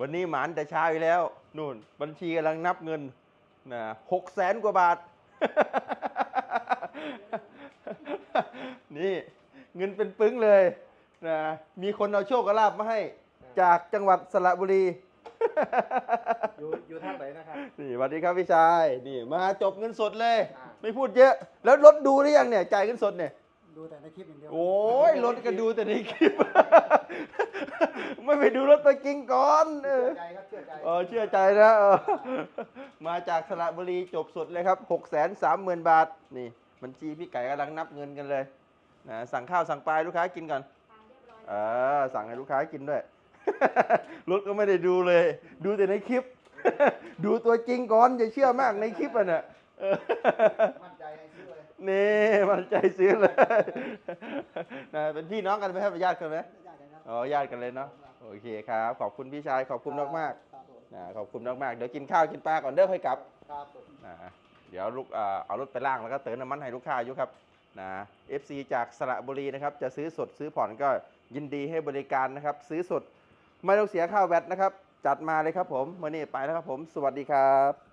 วันนี้หมานแต่เช้าอยู่แล้วนู่น บัญชีกำลังนับเงินนะหกแสนกว่าบาท นี่เงินเป็นปึ้งเลยนะมีคนเอาโชคเอาลาบมาให้ จากจังหวัดสระบุรี อยู่อยู่ทางไหนนะครับ นี่สวัสดีครับพี่ชาย นี่มาจบเงินสดเลย อ่า ไม่พูดเยอะ แล้วรถดูหรือยังเนี่ยจ่ายเงินสดเนี่ย ดูแต่ในคลิปอย่างเดียวโอ้ยรถก็ดูแต่ในคลิป ไม่ไปดูรถตัวจริงก่อนเอเชื่ออใจครับเชื่อใจเออเชื่อใจนะเออมาจากสระบุรีจบสดเลยครับหกแสนสามหมื่นบาท นี่บัญชีพี่ไก่กำลังนับเงินกันเลยนะสั่งข้าวสั่งปลาให้ลูกค้ากินก่อนเออสั่งให้ลูกค้ากินด้วย รถก็ไม่ได้ดูเลย ดูแต่ในคลิป ดูตัวจริงก่อนอย่าเชื่อมากในคลิปอะเนี่ยเออมั่นใจให้ซื้อเลยนี่มันใจซื้อเลยนะเป็นพี่น้องกันไหมครับญาติกันไหมญาติกันครับอ๋อญาติกันเลยเนาะ โอเคครับ ขอบคุณพี่ชาย ขอบคุณมากมากครับผมๆนะขอบคุณมากมากๆเดี๋ยวกินข้าวกินปลาก่อนเด้อค่อยกลับ ครับผม นะเดี๋ยวลูกเอ่อเอารถไปล่างแล้วก็เติมน้ำมันให้ลูกค้าอยู่ครับนะ FC จากสระบุรีนะครับจะซื้อสดซื้อผ่อนก็ยินดีให้บริการนะครับ ซื้อสดไม่ต้องเสียค่าแวตนะครับ จัดมาเลยครับผมมื่อนี้ไปแล้วครับผม สวัสดีครับ